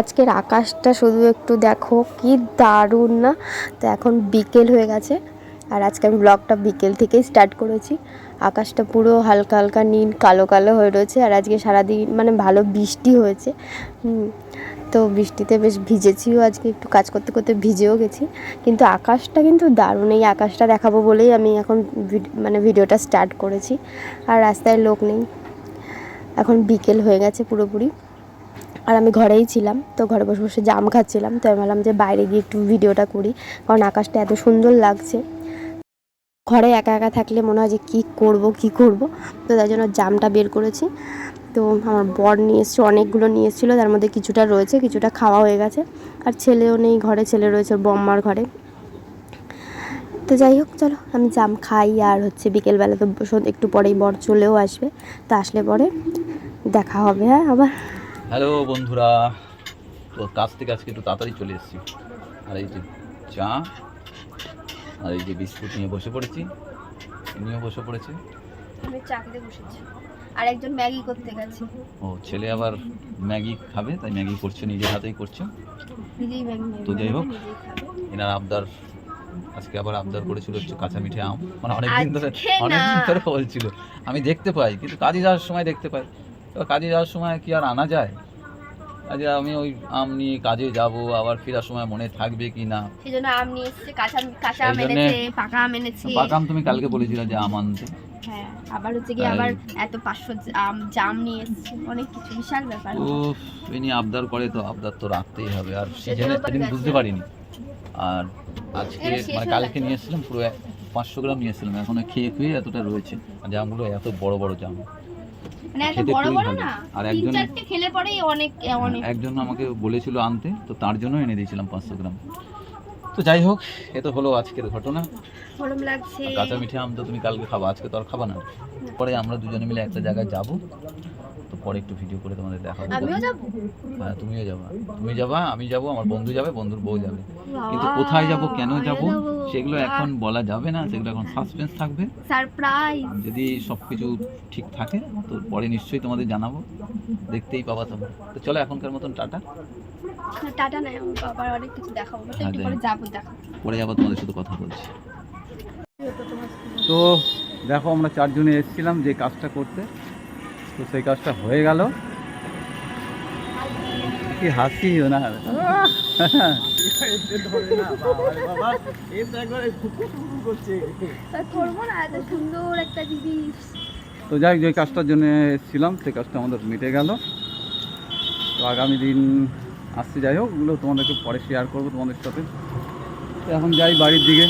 আজকের আকাশটা শুধু একটু দেখো, কি দারুণ না? তো এখন বিকেল হয়ে গেছে, আর আজকে আমি ব্লগটা বিকেল থেকেই স্টার্ট করেছি। আকাশটা পুরো হালকা হালকা নীল, কালো কালো হয়ে রয়েছে, আর আজকে সারাদিন মানে ভালো বৃষ্টি হয়েছে। তো বৃষ্টিতে বেশ ভিজেছিও আজকে, একটু কাজ করতে করতে ভিজেও গেছি। কিন্তু আকাশটা কিন্তু দারুণ, এই আকাশটা দেখাবো বলেই আমি এখন মানে ভিডিওটা স্টার্ট করেছি। আর রাস্তায় লোক নেই। এখন বিকেল হয়ে গেছে পুরোপুরি। আর আমি ঘরেই ছিলাম, তো ঘরে বসে বসে জাম খাচ্ছিলাম, তো আমি ভাবলাম যে বাইরে গিয়ে একটু ভিডিওটা করি, কারণ আকাশটা এত সুন্দর লাগছে। ঘরে একা একা থাকলে মনে হয় যে কী করব, কী করব, তো তাই জন্য জামটা বের করেছি। তো আমার বর নিয়ে এসছে, অনেকগুলো নিয়ে এসেছিল, তার মধ্যে কিছুটা রয়েছে, কিছুটা খাওয়া হয়ে গেছে, আর ছেলেও নেই, ঘরে ছেলে রয়েছে বম্মার ঘরে। তো যাই হোক, চলো, আমি জাম খাই, আর হচ্ছে বিকেলবেলা তো একটু পরেই বর চলেও আসবে, তো আসলে পরে দেখা হবে হ্যাঁ আবার। হ্যালো বন্ধুরা তো কাজ থেকে আজকে একটু তাড়াতাড়ি চলে এসেছি। আর এই যে চা আর এই যে বিস্কুট নিয়ে বসে পড়েছি নিয়েও বসে পড়েছে। আমি চাকরিতে বসেছি। আর একজন ম্যাগি করতে গেছে। ও ছেলে আবার ম্যাগি খাবে তাই ম্যাগি করছে নিজের হাতেই করছে। নিজেই ম্যাগি তো যাই হোক। এনার আবদার আজকে আবার আবদার করেছিল হচ্ছে কাঁচা মিঠে আম। মানে অনেকদিন ধরে অনেকদিন। ধরে বলছিল। আমি দেখতে পাই কিন্তু কাজে যাওয়ার সময় দেখতে পাই। এবার কাজে যাওয়ার সময় কি আর আনা যায়? কাজে আমি ওই আম নিয়ে কাজে যাব আবার ফেরার সময় মনে থাকবে কি না? সেই জন্য আম নিয়ে এসেছে কাঁচা কাঁচা আম এনেছে পাকা আম এনেছে। বাগাম তুমি কালকে বলেছিলে যে আম আনতে। হ্যাঁ আবার হচ্ছে কি আবার এত পাঁচশো আম জাম নিয়ে এসেছে অনেক কিছু বিশাল ব্যাপার। এই নিয়ে আবদার করে তো আবদার তো রাখতেই হবে আর সেটাও সিজনে সেদিন বুঝতে পারিনি। আর আজকে মানে কালকে নিয়ে এসেছিলাম পুরো এক- পাঁচশো গ্রাম নিয়ে এসেছিলাম এখন খেয়ে খেয়ে এতটা রয়েছে। জামগুলো এত বড় বড় জাম। মানে এত বড় বড় না? আর একজন- চারটে খেলে পরেই অনেক অনেক। একজন আমাকে বলেছিল আনতে তো তার জন্য এনে দিয়েছিলাম পাঁচশো গ্রাম। তো যাই হোক এ তো হলো আজকের ঘটনা। গরম লাগছে। কাঁচা মিঠে আম তো তুমি কালকে খাবা আজকে তো আর খাবা না। পরে আমরা দুজনে মিলে একটা জায়গায় যাব। তো পরে একটু ভিডিও করে তোমাদের দেখাবো। আমিও যাব। হ্যাঁ তুমিও যাবা। তুমি যাবা আমি যাব আমার বন্ধু যাবে বন্ধুর বউ যাবে। কিন্তু কোথায় যাব কেন যাব সেগুলো এখন বলা যাবে না সেগুলো এখন সাসপেন্স থাকবে। সারপ্রাইজ যদি সব কিছু ঠিক থাকে তো পরে নিশ্চয়ই তোমাদের জানাব। দেখতেই পাবা তোমরা। তো চলো এখনকার মতন টাটা। টাটা নাই আমি বাবার অনেক কিছু দেখাবো। হ্যাঁ, একটু পরে যাব দেখাবো। পরে যাব তোমাদের সাথে কথা বলছি। তো দেখো আমরা চারজনে এসেছিলাম যে কাজটা করতে। তো সেই কাজটা হয়ে গেল। কি হাসি না তো যাই হোক, যে কাজটার জন্য এসেছিলাম সেই কাজটা আমাদের মিটে গেল। তো আগামী দিন আসছে। যাই হোক ওগুলো তোমাদেরকে পরে শেয়ার করব তোমাদের সাথে। এখন যাই বাড়ির দিকে।